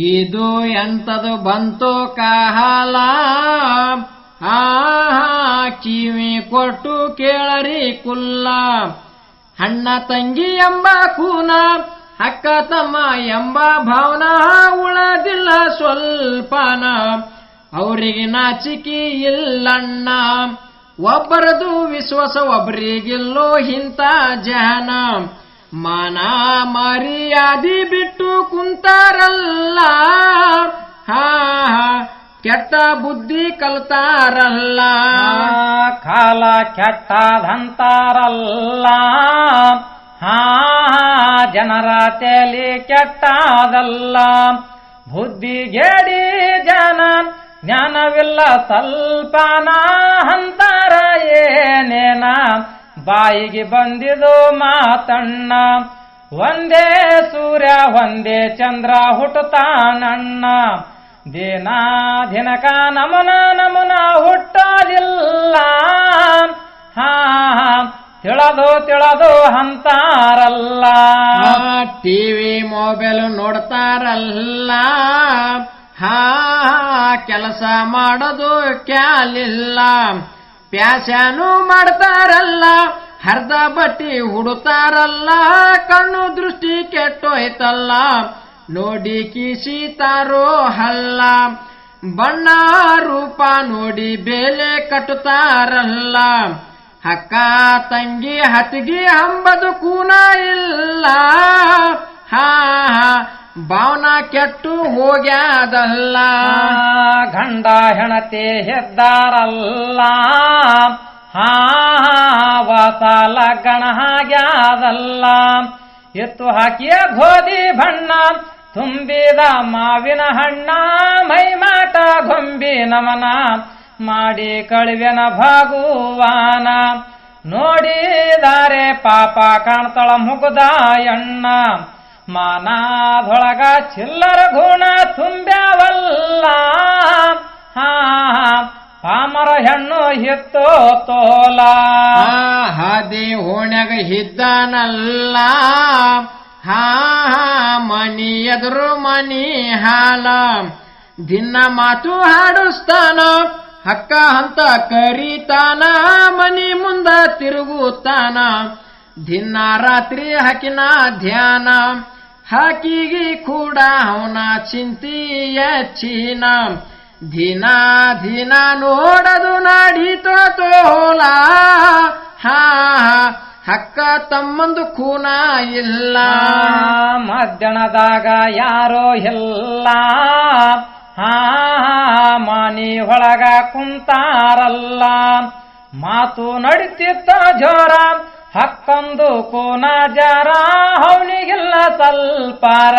ಇದು ಎಂತದು ಬಂತು ಕಾಲ ಆಹಾ ಕಿವಿ ಕೊಟ್ಟು ಕೇಳರಿ ಕುಲ್ಲ. ಅಣ್ಣ ತಂಗಿ ಎಂಬ ಕೂನ ಅಕ್ಕ ತಮ್ಮ ಎಂಬ ಭಾವನ ಉಳದಿಲ್ಲ ಸ್ವಲ್ಪನ. ಅವರಿಗೆ ನಾಚಿಕೆ ಇಲ್ಲಣ್ಣ. ಒಬ್ಬರದು ವಿಶ್ವಾಸ ಒಬ್ಬರಿಗಿಲ್ಲೋ ಇಂಥ ಜನ. ಮಾನ ಮರ್ಯಾದಿ ಬಿಟ್ಟು ಕುಂತಾರಲ್ಲ. ಕೆಟ್ಟ ಬುದ್ಧಿ ಕಲ್ತಾರಲ್ಲ. ಕಾಲ ಕೆಟ್ಟದಂತಾರಲ್ಲ ಹಾ, ಜನರ ತೇಲಿ ಕೆಟ್ಟದಲ್ಲ. ಬುದ್ಧಿಗೇಡಿ ಜನ, ಜ್ಞಾನವಿಲ್ಲ ಸ್ವಲ್ಪನಾ ಅಂತಾರ ಏನೇನ. ಬಾಯಿಗೆ ಬಂದಿದು ಮಾತಣ್ಣ. ಒಂದೇ ಸೂರ್ಯ, ಒಂದೇ ಚಂದ್ರ ಹುಟ್ಟುತ್ತಾನಣ್ಣ. ದಿನ ದಿನಕ ನಮನ ನಮನ ಹುಟ್ಟೋದಿಲ್ಲ ಹಾ ತಿಳದು ತಿಳದು ಅಂತಾರಲ್ಲ. ಟಿವಿ, ಮೊಬೈಲ್ ನೋಡ್ತಾರಲ್ಲ. ಹಾ, ಕೆಲಸ ಮಾಡೋದು ಕ್ಯಾಲಿಲ್ಲ. ಪ್ಯಾಶನು ಮಾಡ್ತಾರಲ್ಲ, ಹರ್ದ ಬಟ್ಟಿ ಹುಡುತಾರಲ್ಲ ಕಣ್ಣು ದೃಷ್ಟಿ ಕೆಟ್ಟೋಯ್ತಲ್ಲ ನೋಡಿ ಕಿಸಿತಾರೋ ಹಲ್ಲ, ಬಣ್ಣ ರೂಪ ನೋಡಿ ಬೇಲೆ ಕಟ್ಟುತ್ತಾರಲ್ಲ, ಅಕ್ಕ ತಂಗಿ ಹತ್ತಿಗೆ ಅಂಬದು ಕೂನ ಇಲ್ಲ ಹಾ ಹಾ ಕೆಟ್ಟು ಹೋಗ್ಯಾದಲ್ಲ. ಗಂಡ ಹೆಣತೆ ಹೆದ್ದಾರಲ್ಲ. ಹಾ ವಾಸ ಹಾಗ್ಯಾದಲ್ಲ ಎತ್ತು ಹಾಕಿಯ ಗೋಧಿ ಬಣ್ಣ, ತುಂಬಿದ ಮಾವಿನ ಹಣ್ಣ ಮೈಮಾಟ ಗೊಂಬಿ ನಮನ, ಮಾಡಿ ಕಳುವೆನ ಭಾಗುವಾನ. ನೋಡಿದಾರೆ ಪಾಪ ಕಾಣ್ತಳ ಮುಗುದ ಎಣ್ಣ. ಮಾನಾದೊಳಗ ಚಿಲ್ಲರ ಗುಣ ತುಂಬ್ಯಾವಲ್ಲ. ಹಾ, ಪಾಮರ ಹೆಣ್ಣು ಹಿತ್ತೋ ತೋಲ. ಹದಿ ಓಣ್ಯಾಗ ಇದ್ದಾನಲ್ಲ ಹಾ ಮನಿ ಎದುರು ಮನಿ ಹಾಲ. ದಿನ ಮಾತು ಹಾಡಿಸ್ತಾನ, ಹಕ್ಕ ಹಂತ ಕರೀತಾನ ಮನಿ ಮುಂದ ತಿರುಗುತ್ತಾನ. ದಿನ ರಾತ್ರಿ ಹಾಕಿನ ಧ್ಯಾನ ಹಾಕಿಗಿ ಕೂಡ ಅವನ ಚಿಂತಿಯ ಚೀನ. ದಿನ ದಿನ ನೋಡದು ನಾಡಿತೋ ತೋಲ ಹಾ, ಹಕ್ಕ ತಮ್ಮಂದು ಕೂನ ಇಲ್ಲ. ಮಧ್ಯಾಹ್ನದಾಗ ಯಾರೋ ಇಲ್ಲ. ಹಾ, ಮಾನಿ ಒಳಗ ಕುಂತಾರಲ್ಲ. ಮಾತು ನಡಿತಿತ್ತ ಜೋರ. ಹಕ್ಕೊಂದು ಕೋನ ಜರ ಅವನಿಗಿಲ್ಲ ಸ್ವಲ್ಪಾರ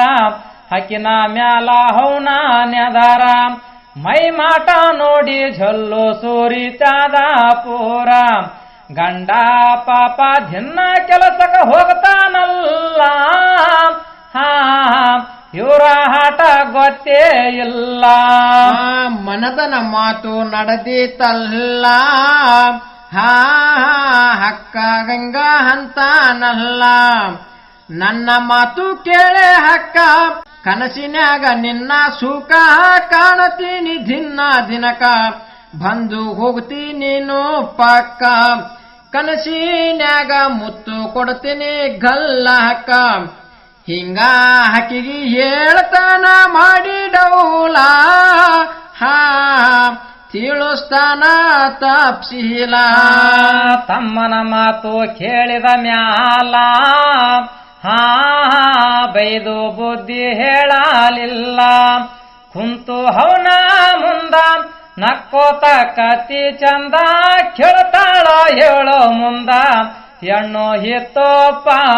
ಹಕಿನ ಮ್ಯಾಲ ಹೌನ ನೆದಾರ ಮೈ ಮಾಟ ನೋಡಿ ಝಲ್ಲು ಸೂರಿತಾದ ಪೂರ ಗಂಡ ಪಾಪ ದಿನ ಕೆಲಸಕ್ಕ ಹೋಗ್ತಾನಲ್ಲ. ಹಾ, ಇವರ ಹಾಟ ಗೊತ್ತೇ ಇಲ್ಲ. ಮನದನ ಮಾತು ನಡೆದಿತಲ್ಲ. ಹಾ, ಹಕ್ಕ ಗಂಗಾ ಅಂತಾನಲ್ಲ. ನನ್ನ ಮಾತು ಕೇಳೆ ಹಕ್ಕ. ಕನಸಿನಾಗ ನಿನ್ನ ಸುಖ ಕಾಣತೀನಿ ದಿನ ದಿನಕ. ಬಂದು ಹೋಗ್ತೀನಿ ನೀನು ಪಕ್ಕ. ಕನಸಿನಾಗ ಮುತ್ತು ಕೊಡ್ತೀನಿ ಗಲ್ಲ ಹಕ್ಕ. ಹಿಂಗ ಹಕ್ಕಿಗೆ ಹೇಳ್ತಾನ ಮಾಡಿ ಡೌಲ ಹಾ, ತಿಳಿಸ್ತಾನ ತಪ್ಸಿಲ. ತಮ್ಮನ ಮಾತು ಕೇಳಿದ ಮ್ಯಾಲ. ಹಾ ಬೈದು ಬುದ್ಧಿ ಹೇಳಲಿಲ್ಲ. ಕುಂತು ಹೌನ ಮುಂದ, ನಕ್ಕೋತ ಕತಿ ಚಂದ, ಕೇಳ್ತಾಳ ಹೇಳೋ ಮುಂದ. ಹೆಣ್ಣು ಹಿತ್ತೋ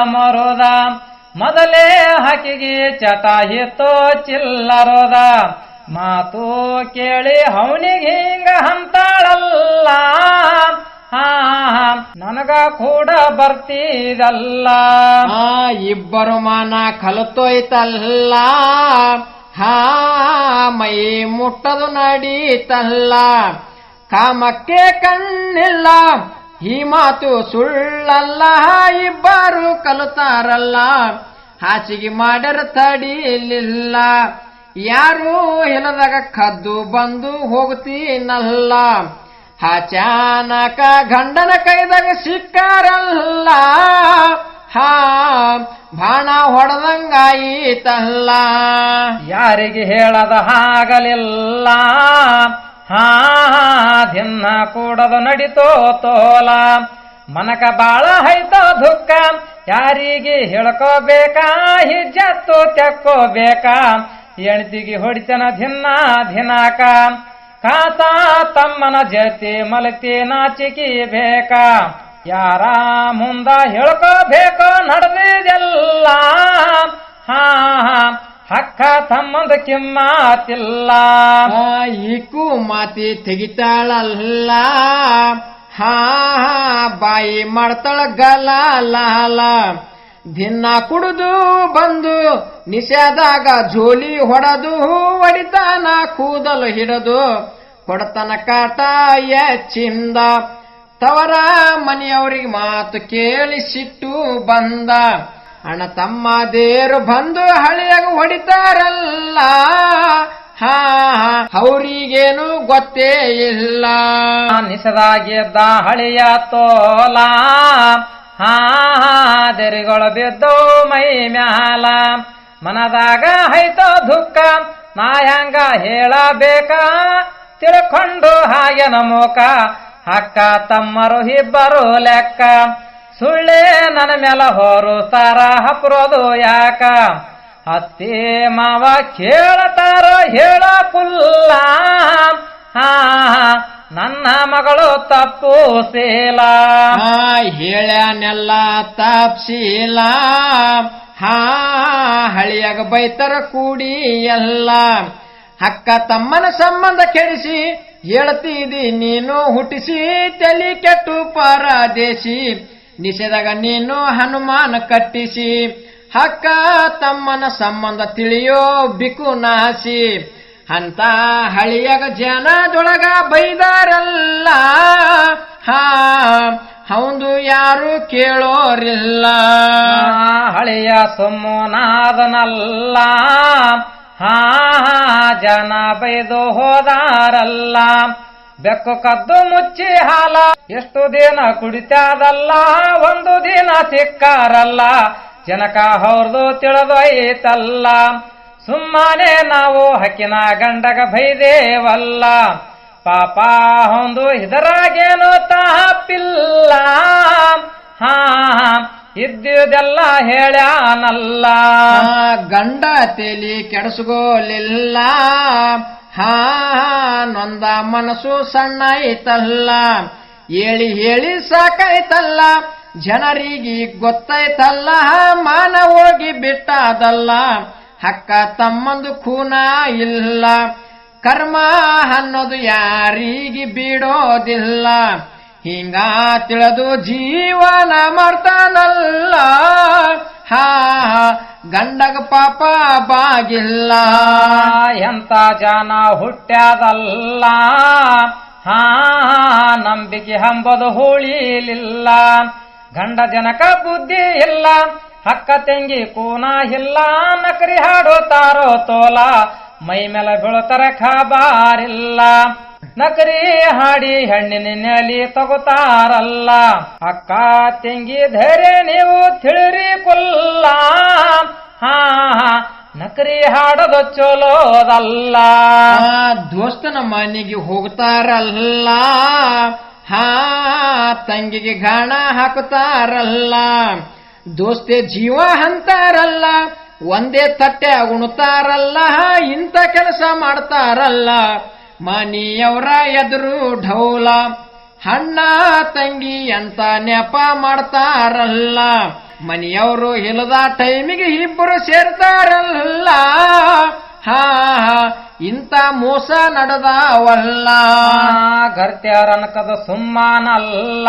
ಮರುದ ಮೊದಲೇ ಹಕ್ಕಿಗೆ ಚಟ ಹಿತ್ತೋ ಚಿಲ್ಲರೋದ. ಮಾತು ಕೇಳಿ ಅವನಿಗೆ ಹಿಂಗ ಹಂತಾಳಲ್ಲ ಹಾ ನನಗ ಕೂಡ ಬರ್ತಿದಲ್ಲ ಆ ಇಬ್ಬರು ಮಾನ ಕಲಿತೋಯ್ತಲ್ಲ. ಹಾ, ಮೈ ಮುಟ್ಟದು ನಡೀತಲ್ಲ. ಕಾಮಕ್ಕೆ ಕಣ್ಣಿಲ್ಲ, ಈ ಮಾತು ಸುಳ್ಳಲ್ಲ. ಇಬ್ಬರು ಕಲಿತಾರಲ್ಲ. ಹಾಸಿಗೆ ಮಾಡ್ಯಾರ ತಡಿಲಿಲ್ಲ. ಯಾರು ಇಲ್ಲದಾಗ ಕದ್ದು ಬಂದು ಹೋಗ್ತೀನಲ್ಲ ಹಾಚಾನಕ ಗಂಡನ ಕೈದಾಗ ಸಿಕ್ಕಾರಲ್ಲ. ಹಾ, ಬಾಣ ಹೊಡೆದಂಗಾಯಿತಲ್ಲ. ಯಾರಿಗೆ ಹೇಳದ ಹಾಗಲಿಲ್ಲ. ಹಾ ದಿನ ಕೂಡದು ನಡಿತೋ ತೋಲ. ಮನಕ ಬಾಳ ಹೈತೋ ದುಃಖ. ಯಾರಿಗೆ ಹೇಳ್ಕೋಬೇಕಾ? ಹಿಜ್ಜತ್ತು ತೆಕ್ಕೋಬೇಕಾ? ಎಣ್ತಿಗೆ ಹೊಡಿತನ ದಿನ ದಿನಾಕ. ಕಾಸ ತಮ್ಮನ ಜತೆ ಮಲತಿ ನಾಚಿಕೆ ಬೇಕಾ? ಯಾರ ಮುಂದ ಹೇಳ್ಕೋಬೇಕು ನಡೆದಿದೆಲ್ಲ? ಹಾ ಹಕ್ಕ ತಮ್ಮಂದ ಕಿಮ್ಮಾತಿಲ್ಲ ಈಕು ಮಾತಿ ತೆಗಿತಾಳಲ್ಲ. ಹಾ ಬಾಯಿ ಮಾಡ್ತಾಳ ಗಲಾಲ ದಿನ ಕುಡಿದು, ಬಂದು ನಿಷೇಧಾಗ ಜೋಲಿ ಹೊಡೆದು, ಹೊಡಿತಾನ ಕೂದಲು ಹಿಡದು, ಹೊಡತನ ಕಾಟ ಎಚ್ಚಿಂದ ತವರ ಮನೆಯವರಿಗೆ ಮಾತು ಕೇಳಿಸಿಟ್ಟು ಬಂದ. ಅಣ್ಣ ತಮ್ಮ ದೇರು ಬಂದು ಹಳಿಯಾಗ ಹೊಡಿತಾರಲ್ಲ, ಹಾ ಅವರಿಗೇನು ಗೊತ್ತೇ ಇಲ್ಲ. ನಿಸದಾಗಿದ್ದ ಹಳೆಯ ತೋಲ ಹಾ ಬಿದ್ದೋ ಮೈ ಮ್ಯಾಲ. ಮನದಾಗ ಹೈತೋ ದುಃಖ ನಾ ಹೆಂಗ ಹೇಳಬೇಕ. ತಿಳ್ಕೊಂಡು ಹಾಗೆ ನಮೋಕ ಅಕ್ಕ ತಮ್ಮರು ಇಬ್ಬರು ಲೆಕ್ಕ. ಸುಳ್ಳೇ ನನ್ನ ಮೇಲೆ ಹೋರು ಸಾರ ಹಪ್ರೋದು ಯಾಕ? ಅತ್ತಿ ಮಾವ ಕೇಳತಾರ ಹೇಳ ಕುಲ್ಲ ಹಾ ನನ್ನ ಮಗಳು ತಪ್ಪು ಹಾ ಹೇಳ್ಯಾನೆಲ್ಲ ತಪ್ಸೀಲ ಹಾ, ಹಳಿಯಾಗ ಬೈತರ ಕೂಡಿ ಎಲ್ಲ. ಅಕ್ಕ ತಮ್ಮನ ಸಂಬಂಧ ಕೆಡಿಸಿ ಹೇಳ್ತಿದಿ ನೀನು ಹುಟ್ಟಿಸಿ ತಲಿ ಕೆಟ್ಟು ಪರದೇಶಿ. ನಿಷೇಧಾಗ ನೀನು ಹನುಮಾನ ಕಟ್ಟಿಸಿ. ಅಕ್ಕ ತಮ್ಮನ ಸಂಬಂಧ ತಿಳಿಯೋ ಬಿಕು ನಾಸಿ. ಅಂತ ಹಳಿಯ ಜನದೊಳಗ ಬೈದಾರಲ್ಲ. ಹಾ ಹೌದು ಯಾರು ಕೇಳೋರಿಲ್ಲ. ಹಳೆಯ ಸುಮ್ಮನಾದನಲ್ಲ ಹಾ, ಜನ ಬೈದು ಹೋದಾರಲ್ಲ. ಬೆಕ್ಕು ಕದ್ದು ಮುಚ್ಚಿ ಹಾಲ. ಎಷ್ಟು ದಿನ ಕುಡಿತಾದಲ್ಲ, ಒಂದು ದಿನ ಸಿಕ್ಕಾರಲ್ಲ ಜನಕ ಅವ್ರದು ತಿಳಿದೋಯ್ತಲ್ಲ. ಸುಮ್ಮನೆ ನಾವು ಹಕ್ಕಿನ ಗಂಡಗ ಭೈದೇವಲ್ಲ ಪಾಪ ಹೊಂದು, ಇದರಾಗೇನು ತಪ್ಪಿಲ್ಲ. ಹಾ ಇದ್ದುದೆಲ್ಲ ಹೇಳ್ಯಾನಲ್ಲ. ಗಂಡ ತೇಲಿ ಕೆಡಸುಗೋಲಿಲ್ಲ ಹಾ, ನೊಂದ ಮನಸ್ಸು ಸಣ್ಣ ಐತಲ್ಲ. ಹೇಳಿ ಹೇಳಿ ಸಾಕೈತಲ್ಲ ಜನರಿಗೆ ಗೊತ್ತೈತಲ್ಲ ಮಾನ ಹೋಗಿ ಬಿಟ್ಟಾದಲ್ಲ. ಹಕ್ಕ ತಮ್ಮಂದು ಖೂನ ಇಲ್ಲ. ಕರ್ಮ ಅನ್ನೋದು ಯಾರಿಗೆ ಬಿಡೋದಿಲ್ಲ. ಹಿಂಗ ತಿಳಿದು ಜೀವನ ಮಾಡ್ತಾನಲ್ಲ. ಹಾ ಗಂಡಗ ಪಾಪ ಬಾಗಿಲ್ಲ. ಎಂತ ಜನ ಹುಟ್ಟ್ಯಾದಲ್ಲ ಹಾ, ನಂಬಿಕೆ ಹಂಬದು ಹೋಳಿಲಿಲ್ಲ. ಗಂಡ ಜನಕ ಬುದ್ಧಿ ಇಲ್ಲ. ಹಕ್ಕ ತೆಂಗಿ ಕೋನ ಇಲ್ಲ ನಕರಿ ಹಾಡುತ್ತಾರೋ ತೋಲ, ಮೈ ಮೇಲೆ ಬೀಳುತ್ತಾರೆ ಖಬಾರಿಲ್ಲ. ನಕರಿ ಹಾಡಿ ಹೆಣ್ಣಿನ ನೆಲಿ ತಗೋತಾರಲ್ಲ. ಅಕ್ಕ ತೆಂಗಿ ಧೈರ್ಯ ನೀವು ತಿಳಿರಿ ಕುಲ್ಲ. ಹಾ ನಕರಿ ಹಾಡೋದು ಚಲೋದಲ್ಲ. ದೋಸ್ತನ ಮನೆಗೆ ಹೋಗ್ತಾರಲ್ಲ. ಹಾ, ತಂಗಿಗೆ ಗಾಣ ಹಾಕುತ್ತಾರಲ್ಲ. ದೋಸ್ತೆ ಜೀವ ಅಂತಾರಲ್ಲ, ಒಂದೇ ತಟ್ಟೆ ಉಣ್ತಾರಲ್ಲ, ಇಂಥ ಕೆಲಸ ಮಾಡ್ತಾರಲ್ಲ. ಮನೆಯವರ ಎದುರು ಢೌಲ ಹಣ್ಣ ತಂಗಿ ಅಂತ ನೆಪ ಮಾಡ್ತಾರಲ್ಲ. ಮನೆಯವರು ಇಲ್ಲದ ಟೈಮಿಗೆ ಇಬ್ಬರು ಸೇರ್ತಾರಲ್ಲ. ಹಾ ಇಂಥ ಮೋಸ ನಡೆದಾವಲ್ಲ. ಗರ್ತ್ಯಾರನಕದ ಸುಮ್ಮನಲ್ಲ.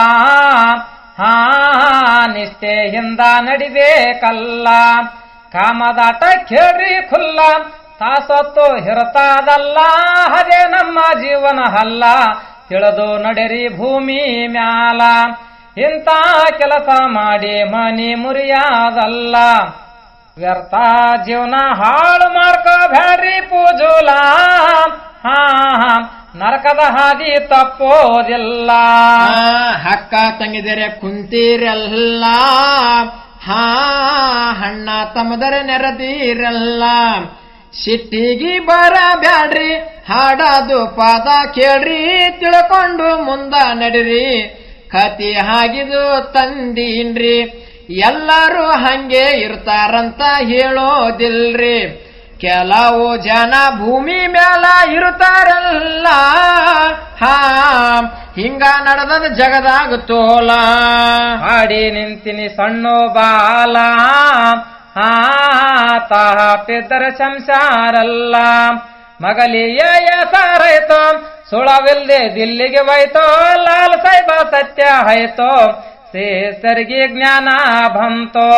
ಹಾ ನಿಷ್ಠೆಯಿಂದ ನಡಿಬೇಕಲ್ಲ. ಕಾಮದಾಟ ಕೇಳ್ರಿ ಖುಲ್ಲ. ತಾಸತ್ತು ಹಿರತಾದಲ್ಲ. ಅದೇ ನಮ್ಮ ಜೀವನ ಹಲ್ಲ ತಿಳಿದು ನಡೆರಿ ಭೂಮಿ ಮ್ಯಾಲ. ಇಂತ ಕೆಲಸ ಮಾಡಿ ಮನಿ ಮುರಿಯಾದಲ್ಲ. ವ್ಯರ್ಥ ಜೀವನ ಹಾಳು ಮಾಡ್ಕೋ ಬ್ಯಾಡ್ರಿ ಪೂಜುಲ ಹಾ, ನರಕದ ಹಾದಿ ತಪ್ಪೋದಿಲ್ಲ. ಹಕ್ಕ ತಂಗಿದರೆ ಕುಂತೀರಲ್ಲ. ಹಾ, ಹಣ್ಣ ತಮ್ಮದರೆ ನೆರದೀರಲ್ಲ. ಸಿಟ್ಟಿಗಿ ಬರ ಬ್ಯಾಡ್ರಿ ಹಾಡದು ಪಾದ ಕೇಳ್ರಿ, ತಿಳ್ಕೊಂಡು ಮುಂದ ನಡಿರಿ. ಕತಿ ಹಾಗಿದು ತಂದೀನ್ರಿ, ಎಲ್ಲರೂ ಹಂಗೆ ಇರ್ತಾರಂತ ಹೇಳೋದಿಲ್ರಿ. ಕೆಲವು ಜನ ಭೂಮಿ ಮ್ಯಾಲ ಇರುತ್ತಾರಲ್ಲ. ಹಾ, ಹಿಂಗ ನಡೆದದ ಜಗದಾಗ ತೋಲ. ಹಾಡಿ ನಿಂತಿನಿ ಸಣ್ಣು ಬಾಲ. ಹಾ ತಾಪಿದ್ದರ ಸಂಸಾರಲ್ಲ. ಮಗಲಿಯ ಸಾರೈತೋ ಸುಳವಿಲ್ದೆ ದಿಲ್ಲಿಗೆ ಹೋಯ್ತೋ. ಲಾಲ್ ಸಾಹಿಬ ಸತ್ಯ ಹೈತೋ ಸೇಸರಿಗೆ ಜ್ಞಾನ ಬಂತೋ.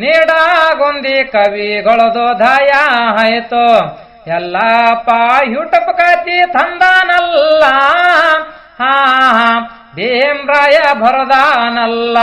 ನೀಡಾಗೊಂದಿ ಕವಿಗಳದು ದಯ ಆಯ್ತು. ಎಲ್ಲ ಯೂಟ್ಯೂಬ್ ಕತಿ ತಂದಾನಲ್ಲ. ಹಾ ಭೀಮ್ರಾಯ ಭರದಾನಲ್ಲ